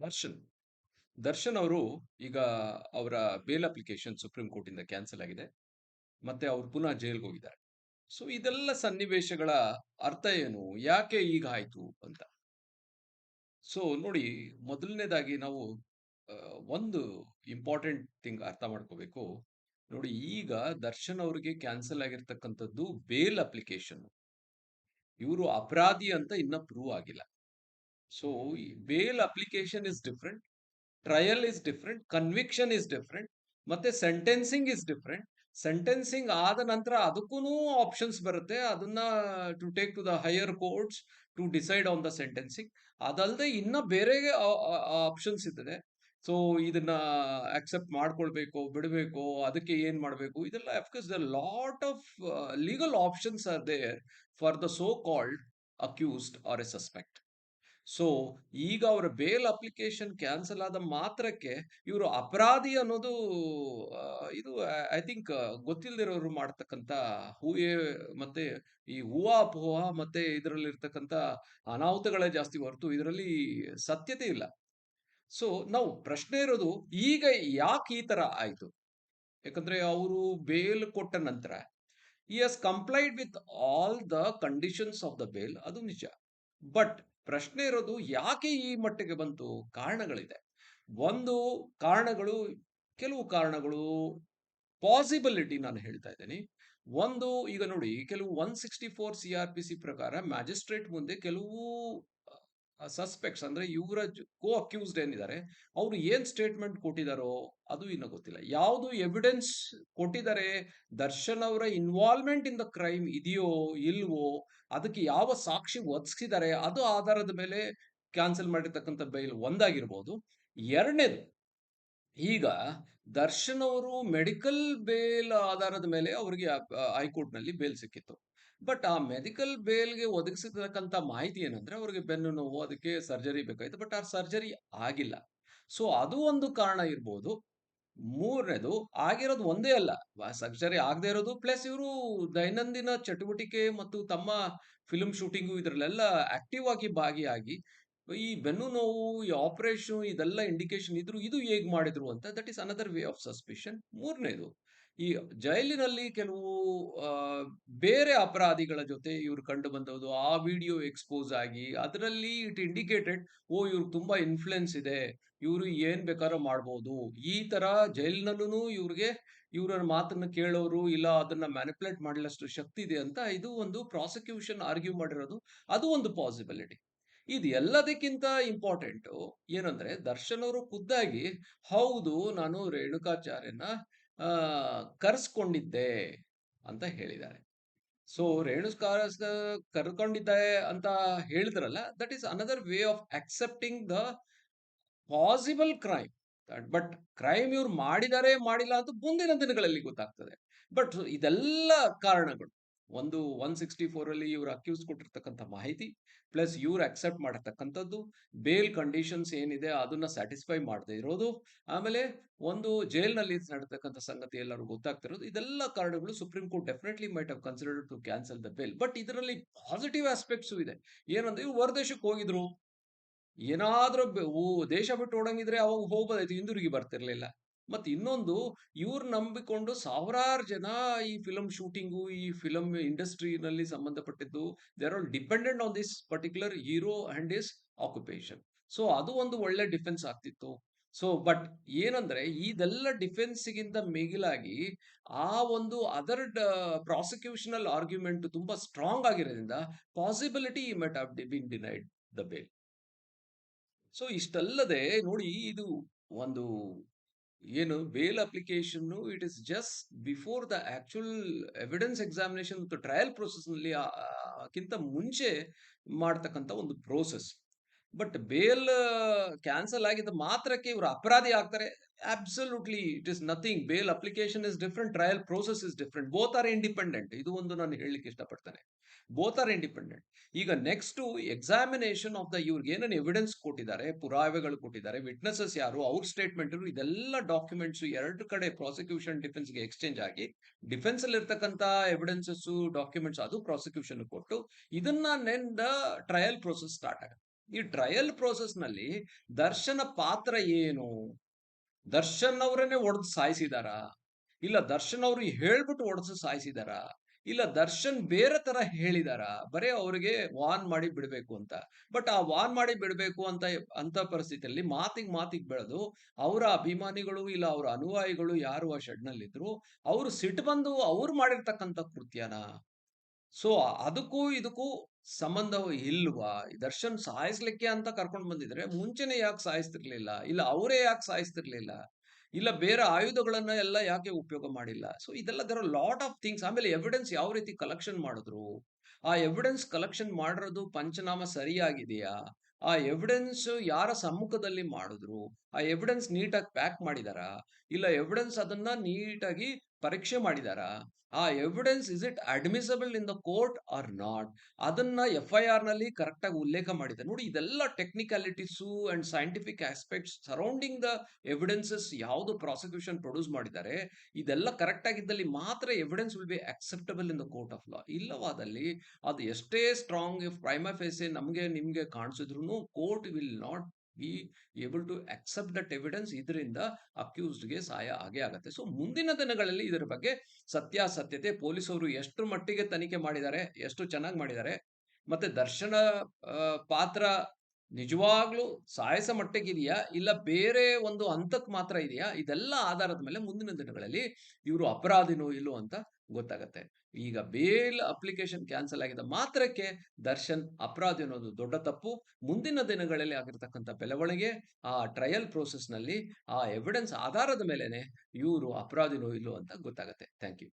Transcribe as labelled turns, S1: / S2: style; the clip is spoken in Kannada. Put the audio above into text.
S1: ದರ್ಶನ್. ದರ್ಶನ್ ಅವರು ಈಗ ಅವರ ಬೇಲ್ ಅಪ್ಲಿಕೇಶನ್ ಸುಪ್ರೀಂ ಕೋರ್ಟಿಂದ ಕ್ಯಾನ್ಸಲ್ ಆಗಿದೆ. ಮತ್ತೆ ಅವರು ಪುನಃ ಜೈಲ್‌ಗೆ ಹೋಗಿದ್ದಾರೆ. ಸೊ, ಇದೆಲ್ಲ ಸನ್ನಿವೇಶಗಳ ಅರ್ಥ ಏನು? ಯಾಕೆ ಈಗ ಆಯ್ತು ಅಂತ. ಸೊ, ನೋಡಿ, ಮೊದಲನೇದಾಗಿ ನಾವು ಒಂದು ಇಂಪಾರ್ಟೆಂಟ್ ಥಿಂಗ್ ಅರ್ಥ ಮಾಡ್ಕೋಬೇಕು. ನೋಡಿ, ಈಗ ದರ್ಶನ್ ಅವರಿಗೆ ಕ್ಯಾನ್ಸಲ್ ಆಗಿರ್ತಕ್ಕಂಥದ್ದು ಬೇಲ್ ಅಪ್ಲಿಕೇಶನ್. ಇವರು ಅಪರಾಧಿ ಅಂತ ಇನ್ನ ಪ್ರೂವ್ ಆಗಿಲ್ಲ. So bail application is different trial is different conviction is different ಮತ್ತೆ ಸೆಂಟೆನ್ಸಿಂಗ್ ಇಸ್ ಡಿಫ್ರೆಂಟ್ ಸೆಂಟೆನ್ಸಿಂಗ್ ಆದ ನಂತರ ಅದಕ್ಕೂ ಆಪ್ಷನ್ಸ್ ಬರುತ್ತೆ. ಅದನ್ನ to take to the higher courts to decide on the sentencing. ಅದಲ್ಲದೆ ಇನ್ನ ಬೇರೆ ಆಪ್ಷನ್ಸ್ ಇದೆ ಸೊ ಇದನ್ನ ಅಕ್ಸೆಪ್ಟ್ ಮಾಡ್ಕೊಳ್ಬೇಕೋ, ಬಿಡಬೇಕು ಅದಕ್ಕೆ ಏನ್ ಮಾಡಬೇಕು? ಇದೆಲ್ಲ of course the lot of legal options are there for the so called accused or a suspect. So ಈಗ ಅವರ ಬೇಲ್ ಅಪ್ಲಿಕೇಶನ್ ಕ್ಯಾನ್ಸಲ್ ಆದ ಮಾತ್ರಕ್ಕೆ ಇವರು ಅಪರಾಧಿ ಅನ್ನೋದು ಇದು ಐ ಥಿಂಕ್ ಗೊತ್ತಿಲ್ಲದಿರೋರು ಮಾಡ್ತಕ್ಕಂಥ ಊಹೆ ಮತ್ತೆ ಈ ಊಹಾಪೋಹ ಮತ್ತೆ ಇದರಲ್ಲಿರ್ತಕ್ಕಂಥ ಅನಾಹುತಗಳೇ ಜಾಸ್ತಿ ಹೊರತು ಇದರಲ್ಲಿ ಸತ್ಯತೆ ಇಲ್ಲ. ಸೊ ನಾವು ಪ್ರಶ್ನೆ ಇರೋದು, ಈಗ ಯಾಕೆ ಈ ತರ ಆಯ್ತು? ಯಾಕಂದ್ರೆ ಅವರು ಬೇಲ್ ಕೊಟ್ಟ ನಂತರ he has complied with all the conditions of the bail ಅದು ನಿಜ. ಬಟ್ ಪ್ರಶ್ನೆ ಇರೋದು ಯಾಕೆ ಈ ಮಟ್ಟಿಗೆ ಬಂತು? ಕಾರಣಗಳಿದೆ. ಒಂದು ಕಾರಣಗಳು, ಕೆಲವು ಕಾರಣಗಳು ಪಾಸಿಬಿಲಿಟಿ ನಾನು ಹೇಳ್ತಾ ಇದ್ದೀನಿ. ಒಂದು ಈಗ ನೋಡಿ, ಕೆಲವು one sixty four C R P C ಪ್ರಕಾರ ಮ್ಯಾಜಿಸ್ಟ್ರೇಟ್ ಮುಂದೆ ಕೆಲವು ಸಸ್ಪೆಕ್ಟ್ಸ್ ಅಂದ್ರೆ ಇವರ ಕೋ ಅಕ್ಯೂಸ್ಡ್ ಏನಿದ್ದಾರೆ ಅವರು ಏನು ಸ್ಟೇಟ್ಮೆಂಟ್ ಕೊಟ್ಟಿದ್ದಾರೋ ಅದು ಇನ್ನೂ ಗೊತ್ತಿಲ್ಲ. ಯಾವುದು ಎವಿಡೆನ್ಸ್ ಕೊಟ್ಟಿದ್ದಾರೆ, ದರ್ಶನ್ ಅವರ ಇನ್ವಾಲ್ವ್‌ಮೆಂಟ್ ಇನ್ ದ ಕ್ರೈಮ್ ಇದೆಯೋ, ಇಲ್ವೋ, ಅದಕ್ಕೆ ಯಾವ ಸಾಕ್ಷಿ ಒದಗಿಸಿದ್ದಾರೆ ಅದು ಆಧಾರದ ಮೇಲೆ ಕ್ಯಾನ್ಸಲ್ ಮಾಡಿರ್ತಕ್ಕಂಥ ಬೈಲ್ ಒಂದಾಗಿರ್ಬೋದು ಎರಡನೇದು ಈಗ ದರ್ಶನ್ ಅವರು ಮೆಡಿಕಲ್ ಬೇಲ್ ಆಧಾರದ ಮೇಲೆ ಅವರಿಗೆ ಹೈಕೋರ್ಟ್ ಹೈಕೋರ್ಟ್‌ನಲ್ಲಿ ಬೇಲ್ ಸಿಕ್ಕಿತ್ತು. ಬಟ್ ಆ ಮೆಡಿಕಲ್ ಬೇಲ್‌ಗೆ ಒದಗಿಸಿರ್ತಕ್ಕಂಥ ಮಾಹಿತಿ ಏನಂದ್ರೆ ಅವರಿಗೆ ಬೆನ್ನು ನೋವು, ಅದಕ್ಕೆ ಸರ್ಜರಿ ಬೇಕಾಗಿತ್ತು. ಬಟ್ ಆ ಸರ್ಜರಿ ಆಗಿಲ್ಲ. ಸೊ, ಅದು ಒಂದು ಕಾರಣ ಇರ್ಬೋದು ಮೂರನೇದು, ಆಗಿರೋದು ಒಂದೇ ಅಲ್ಲ. ಸರ್ಜರಿ ಆಗದೆ ಇರೋದು, ಪ್ಲಸ್ ಇವರು ದೈನಂದಿನ ಚಟುವಟಿಕೆ ಮತ್ತು ತಮ್ಮ ಫಿಲ್ಮ್ ಶೂಟಿಂಗು ಇದರಲ್ಲೆಲ್ಲ ಆಕ್ಟಿವ್ ಆಗಿ ಭಾಗಿಯಾಗಿ ಈ ಬೆನ್ನು ನೋವು, ಈ ಆಪರೇಷನ್ ಇದೆಲ್ಲ ಇಂಡಿಕೇಶನ್ ಇದ್ರು ಇದು ಹೇಗ್ ಮಾಡಿದ್ರು ಅಂತ that is another way of suspicion. ಮೂರನೇದು ಈ ಜೈಲಿನಲ್ಲಿ ಕೆಲವು ಬೇರೆ ಅಪರಾಧಿಗಳ ಜೊತೆ ಇವ್ರು ಕಂಡು ಬಂದವರು ಆ ವಿಡಿಯೋ ಎಕ್ಸ್‌ಪೋಸ್ ಆಗಿ ಅದರಲ್ಲಿ ಇಟ್ ಇಂಡಿಕೇಟೆಡ್ ಓ ಇವ್ರಿಗೆ ತುಂಬಾ ಇನ್ಫ್ಲುಯೆನ್ಸ್ ಇದೆ. ಇವರು ಏನ್ ಬೇಕಾದ್ರೂ ಮಾಡ್ಬೋದು ಈ ತರ ಜೈಲಿನಲ್ಲೂ ಇವ್ರಿಗೆ ಇವರ ಮಾತನ್ನ ಕೇಳೋರು ಇಲ್ಲ ಅದನ್ನ ಮ್ಯಾನಿಪುಲೇಟ್ ಮಾಡಲಷ್ಟು ಶಕ್ತಿ ಇದೆ ಅಂತ ಇದು ಒಂದು ಪ್ರಾಸಿಕ್ಯೂಷನ್ ಆರ್ಗ್ಯೂ ಮಾಡಿರೋದು ಅದು ಒಂದು ಪಾಸಿಬಿಲಿಟಿ. ಇದು ಎಲ್ಲದಕ್ಕಿಂತ ಇಂಪಾರ್ಟೆಂಟು ಏನಂದ್ರೆ ದರ್ಶನ್ ಅವರು ಖುದ್ದಾಗಿ, ಹೌದು, ನಾನು ರೇಣುಕಾಚಾರ್ಯನ, ಆ, ಕರೆಸ್ಕೊಂಡಿದ್ದೆ ಅಂತ ಹೇಳಿದ್ದಾರೆ. ಸೊ ರೇಣುಕಾಚಾರ್ಯ ಕರ್ಕೊಂಡಿದ್ದೆ ಅಂತ ಹೇಳಿದ್ರಲ್ಲ that is another way of accepting the possible crime. But crime ಇವ್ರು ಮಾಡಿದಾರೆ, ಮಾಡಿಲ್ಲ ಅಂತ ಮುಂದಿನ ದಿನಗಳಲ್ಲಿ ಗೊತ್ತಾಗ್ತದೆ. ಬಟ್ ಇದೆಲ್ಲ ಕಾರಣಗಳು ಒಂದು 164 ಅಲ್ಲಿ ಇವ್ರು ಅಕ್ಯೂಸ್ ಕೊಟ್ಟಿರ್ತಕ್ಕಂಥ ಮಾಹಿತಿ, ಪ್ಲಸ್ ಇವ್ರು ಅಕ್ಸೆಪ್ಟ್ ಮಾಡತಕ್ಕಂಥದ್ದು ಬೇಲ್ ಕಂಡೀಷನ್ಸ್ ಏನಿದೆ ಅದನ್ನ ಸ್ಯಾಟಿಸ್ಫೈ ಮಾಡದೇ ಇರೋದು, ಆಮೇಲೆ ಒಂದು ಜೈಲ್‌ನಲ್ಲಿ ನಡೆತಕ್ಕಂಥ ಸಂಗತಿ ಎಲ್ಲರೂ ಗೊತ್ತಾಗ್ತಿರೋದು ಇದೆಲ್ಲ ಕಾರಣಗಳು supreme court definitely might have considered to cancel the bail. But ಇದರಲ್ಲಿ ಪಾಸಿಟಿವ್ ಆಸ್ಪೆಕ್ಟ್ಸು ಇದೆ. ಏನಂದ್ರೆ ಇವ್ರು ಹೊರದೇಶಕ್ಕೆ ಹೋಗಿದ್ರು. ಏನಾದ್ರೂ ದೇಶ ಬಿಟ್ಟು ಓಡಂಗಿದ್ರೆ ಅವಾಗ ಹೋಗ್ಬೋದಾಯ್ತು ಹಿಂದಿರುಗಿ ಬರ್ತಿರ್ಲಿಲ್ಲ. ಮತ್ತೆ ಇನ್ನೊಂದು ಇವ್ರು ನಂಬಿಕೊಂಡು ಸಾವಿರಾರು ಜನ ಈ ಫಿಲಮ್ ಶೂಟಿಂಗು, ಈ ಫಿಲಮ್ ಇಂಡಸ್ಟ್ರಿನಲ್ಲಿ ಸಂಬಂಧಪಟ್ಟಿದ್ದು they are all dependent on this particular hero and his occupation. So ಅದು ಒಂದು ಒಳ್ಳೆ ಡಿಫೆನ್ಸ್ ಆಗ್ತಿತ್ತು. ಸೊ ಬಟ್ ಏನಂದ್ರೆ ಇದೆಲ್ಲ ಡಿಫೆನ್ಸ್‌ಗಿಂತ ಮಿಗಿಲಾಗಿ ಆ ಒಂದು ಅದರ್ ಪ್ರಾಸಿಕ್ಯೂಷನಲ್ ಆರ್ಗ್ಯುಮೆಂಟ್ ತುಂಬಾ ಸ್ಟ್ರಾಂಗ್ ಆಗಿರೋದ್ರಿಂದ possibility might have been denied the bail. So ಇಷ್ಟಲ್ಲದೆ ನೋಡಿ ಇದು ಒಂದು ಏನು bail application it is just before the actual evidence examination ಮತ್ತು ಟ್ರಯಲ್ ಪ್ರೊಸೆಸ್‌ನಲ್ಲಿ ನಲ್ಲಿಕ್ಕಿಂತ ಮುಂಚೆ ಮಾಡ್ತಕ್ಕಂಥ ಒಂದು ಪ್ರೋಸೆಸ್. ಬಟ್ ಬೇಲ್ ಕ್ಯಾನ್ಸಲ್ ಆಗಿದ್ದ ಮಾತ್ರಕ್ಕೆ ಇವರು ಅಪರಾಧಿ ಆಗ್ತಾರೆ absolutely it is nothing. Bail application is different trial process is different both are independent. ಇದು ಒಂದು ನಾನು ಹೇಳಲಿಕ್ಕೆ ಇಷ್ಟಪಡ್ತೇನೆ. Both are independent. ಈಗ ನೆಕ್ಸ್ಟ್ ಎಕ್ಸಾಮಿನೇಷನ್ ಆಫ್ ದ ಇವ್ರಿಗೆ ಏನೇನು ಎವಿಡೆನ್ಸ್ ಕೊಟ್ಟಿದ್ದಾರೆ, ಪುರಾವೆಗಳು ಕೊಟ್ಟಿದ್ದಾರೆ, ವಿಟ್ನೆಸಸ್ ಯಾರು, ಅವ್ರ ಸ್ಟೇಟ್ಮೆಂಟ್ ಇದೆಲ್ಲ ಡಾಕ್ಯುಮೆಂಟ್ಸ್ ಎರಡು ಕಡೆ ಪ್ರಾಸಿಕ್ಯೂಷನ್ ಡಿಫೆನ್ಸ್‌ಗೆ ಎಕ್ಸ್‌ಚೇಂಜ್ ಆಗಿ ಡಿಫೆನ್ಸ್ ಅಲ್ಲಿ ಇರ್ತಕ್ಕಂಥ ಎವಿಡೆನ್ಸಸ್, ಡಾಕ್ಯುಮೆಂಟ್ಸ್ ಅದು ಪ್ರಾಸಿಕ್ಯೂಷನ್ ಕೊಟ್ಟು ಇದನ್ನ ನೆನ್ ದ ಟ್ರಯಲ್ ಪ್ರೋಸೆಸ್ ಸ್ಟಾರ್ಟ್ ಆಗುತ್ತೆ. ಈ ಟ್ರಯಲ್ ಪ್ರೋಸೆಸ್‌ನಲ್ಲಿ ದರ್ಶನ ಪಾತ್ರ ಏನು? ದರ್ಶನ್ ಅವರನ್ನೇ ಹೊಡೆದು ಸಾಯಿಸಿದಾರ ಇಲ್ಲ ದರ್ಶನ್ ಅವರು ಹೇಳ್ಬಿಟ್ಟು ಹೊಡೆದು ಸಾಯಿಸಿದಾರ ಇಲ್ಲ ದರ್ಶನ್ ಬೇರೆ ತರ ಹೇಳಿದಾರ ಬರೇ ಅವ್ರಿಗೆ ವಾನ್ ಮಾಡಿ ಬಿಡ್ಬೇಕು ಅಂತ. ಬಟ್ ಆ ವಾನ್ ಮಾಡಿ ಬಿಡ್ಬೇಕು ಅಂತ ಅಂತ ಪರಿಸ್ಥಿತಿಯಲ್ಲಿ ಮಾತಿಗೆ ಮಾತಿಗೆ ಬೆಳೆದು ಅವರ ಅಭಿಮಾನಿಗಳು ಇಲ್ಲ ಅವರ ಅನುಯಾಯಿಗಳು ಯಾರು ಆ ಶೆಡ್‌ನಲ್ಲಿದ್ರು, ಅವರು ಸಿಟ್ಟು ಬಂದು ಅವ್ರು ಮಾಡಿರ್ತಕ್ಕಂಥ ಕೃತ್ಯನಾ? ಸೊ, ಅದಕ್ಕೂ ಇದಕ್ಕೂ ಸಂಬಂಧ ಇಲ್ವಾ? ದರ್ಶನ್ ಸಾಯಿಸ್ಲಿಕ್ಕೆ ಅಂತ ಕರ್ಕೊಂಡು ಬಂದಿದ್ರೆ ಮುಂಚೆನೆ ಯಾಕೆ ಸಾಯಿಸ್ತಿರ್ಲಿಲ್ಲ? ಇಲ್ಲ, ಅವರೇ ಯಾಕೆ ಸಾಯಿಸ್ತಿರ್ಲಿಲ್ಲ? ಇಲ್ಲ, ಬೇರೆ ಆಯುಧಗಳನ್ನ ಎಲ್ಲ ಯಾಕೆ ಉಪಯೋಗ ಮಾಡಿಲ್ಲ? ಸೊ, ಇದೆಲ್ಲ ದರ್ ಲಾಟ್ ಆಫ್ ಥಿಂಗ್ಸ್ ಆಮೇಲೆ ಎವಿಡೆನ್ಸ್ ಯಾವ ರೀತಿ ಕಲೆಕ್ಷನ್ ಮಾಡಿದ್ರು? ಆ ಎವಿಡೆನ್ಸ್ ಕಲೆಕ್ಷನ್ ಮಾಡಿರೋದು ಪಂಚನಾಮ ಸರಿಯಾಗಿದೆಯಾ? ಆ ಎವಿಡೆನ್ಸ್ ಯಾರ ಸಮ್ಮುಖದಲ್ಲಿ ಮಾಡಿದ್ರು? ಆ ಎವಿಡೆನ್ಸ್ ನೀಟಾಗಿ ಪ್ಯಾಕ್ ಮಾಡಿದಾರಾ? ಇಲ್ಲ ಎವಿಡೆನ್ಸ್ ಅದನ್ನ ನೀಟಾಗಿ ಪರೀಕ್ಷೆ ಮಾಡಿದಾರಾ? ಆ evidence is it admissible in the court or not? ಅದನ್ನ ಎಫ್ ಐ ಆರ್ನಲ್ಲಿ ಕರೆಕ್ಟ್ ಆಗಿ ಉಲ್ಲೇಖ ಮಾಡಿದೆ ನೋಡಿ ಇದೆಲ್ಲ technicalities and scientific aspects surrounding the evidences ಯಾವುದು ಪ್ರಾಸಿಕ್ಯೂಷನ್ ಪ್ರೊಡ್ಯೂಸ್ ಮಾಡಿದ್ದಾರೆ, ಇದೆಲ್ಲ ಕರೆಕ್ಟ್ ಆಗಿದ್ದಲ್ಲಿ ಮಾತ್ರ evidence will be acceptable in the court of law. ಇಲ್ಲವಾದಲ್ಲಿ ಅದು ಎಷ್ಟೇ ಸ್ಟ್ರಾಂಗ್ ಪ್ರೈಮಾ ಫೇಸೆ ನಮಗೆ ನಿಮಗೆ ಕಾಣಿಸಿದ್ರು court will not be able to accept that evidence. ಇದರಿಂದ ಅಕ್ಯೂಸ್ಡ್‌ಗೆ ಸಹಾಯ ಆಗೇ ಆಗುತ್ತೆ ಸೊ ಮುಂದಿನ ದಿನಗಳಲ್ಲಿ ಇದರ ಬಗ್ಗೆ ಸತ್ಯಾಸತ್ಯತೆ ಪೊಲೀಸರು ಎಷ್ಟು ಮಟ್ಟಿಗೆ ತನಿಖೆ ಮಾಡಿದ್ದಾರೆ, ಎಷ್ಟು ಚೆನ್ನಾಗಿ ಮಾಡಿದ್ದಾರೆ, ಮತ್ತೆ ದರ್ಶನ ಪಾತ್ರ ನಿಜವಾಗ್ಲೂ ಸಾಯಸ ಮಟ್ಟಕ್ಕಿದೆಯಾ ಇಲ್ಲ ಬೇರೆ ಒಂದು ಹಂತಕ್ಕೆ ಮಾತ್ರ ಇದೆಯಾ? ಇದೆಲ್ಲ ಆಧಾರದ ಮೇಲೆ ಮುಂದಿನ ದಿನಗಳಲ್ಲಿ ಇವರು ಅಪರಾಧಿನೋ ಇಲ್ಲೋ ಅಂತ ಗೊತ್ತಾಗತ್ತೆ. ಈಗ ಬೇಲ್ ಅಪ್ಲಿಕೇಶನ್ ಕ್ಯಾನ್ಸಲ್ ಆಗಿದ ಮಾತ್ರಕ್ಕೆ ದರ್ಶನ್ ಅಪರಾಧಿ ಅನ್ನೋದು ದೊಡ್ಡ ತಪ್ಪು. ಮುಂದಿನ ದಿನಗಳಲ್ಲಿ ಆಗಿರ್ತಕ್ಕಂಥ ಬೆಳವಣಿಗೆ, ಆ ಟ್ರಯಲ್ ಪ್ರೋಸೆಸ್‌ನಲ್ಲಿ ಆ ಎವಿಡೆನ್ಸ್ ಆಧಾರದ ಮೇಲೆನೆ ಇವರು ಅಪರಾಧಿನೋ ಇಲ್ಲೋ ಅಂತ ಗೊತ್ತಾಗತ್ತೆ. Thank you.